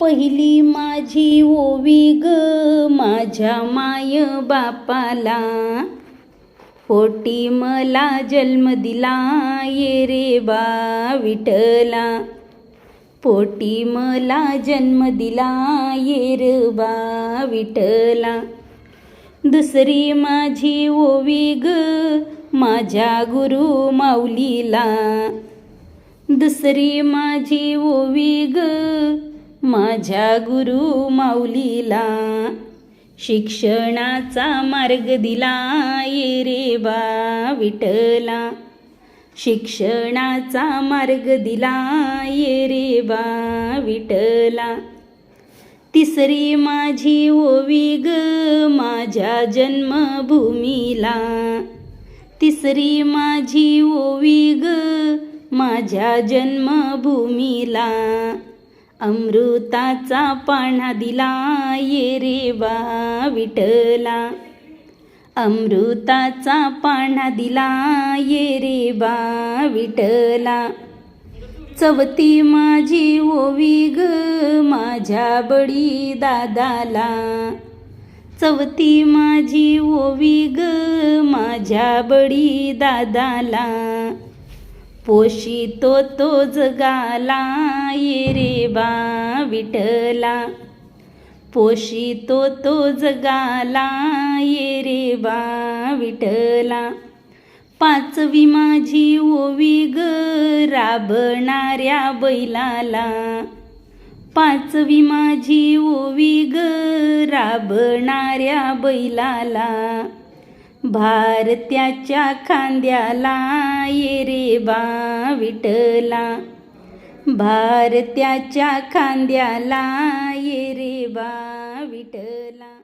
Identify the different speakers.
Speaker 1: पहिली माझी ओवी ग माझ्या माय बापाला. पोटी मला जन्म दिला ये रे बा विठला पोटी मला जन्म दिला ये रे बा विठला दुसरी माझी ओवी ग माझ्या गुरु माऊलीला. दुसरी माझी ओवी ग माझ्या गुरु माऊलीला शिक्षणाचा मार्ग दिला ये रे बा विठला शिक्षणाचा मार्ग दिला ये रे बा विठला तिसरी माझी ओवी ग माझ्या जन्मभूमीला. तिसरी माझी ओवी ग माझ्या जन्मभूमीला. अमृताचा पाणा दिला ये रे बा विठला अमृताचा पाणा दिला ये रे बा विठला चवती माझी ओवी ग माझ्या बडी दादाला. चवती माझी ओवी ग माझ्या बडी दादाला. पोषितो तो जगाला ये रे बा विठला. पोषितो तो जगाला ये रे बा विठला. पाचवी माझी ओवी ग राबणाऱ्या बैलाला. पाचवी माझी ओवी ग राबणाऱ्या बैलाला. भारत्याच्या खांद्याला ये रे बा विठला भारत्याच्या खांद्याला ये रे बा विठला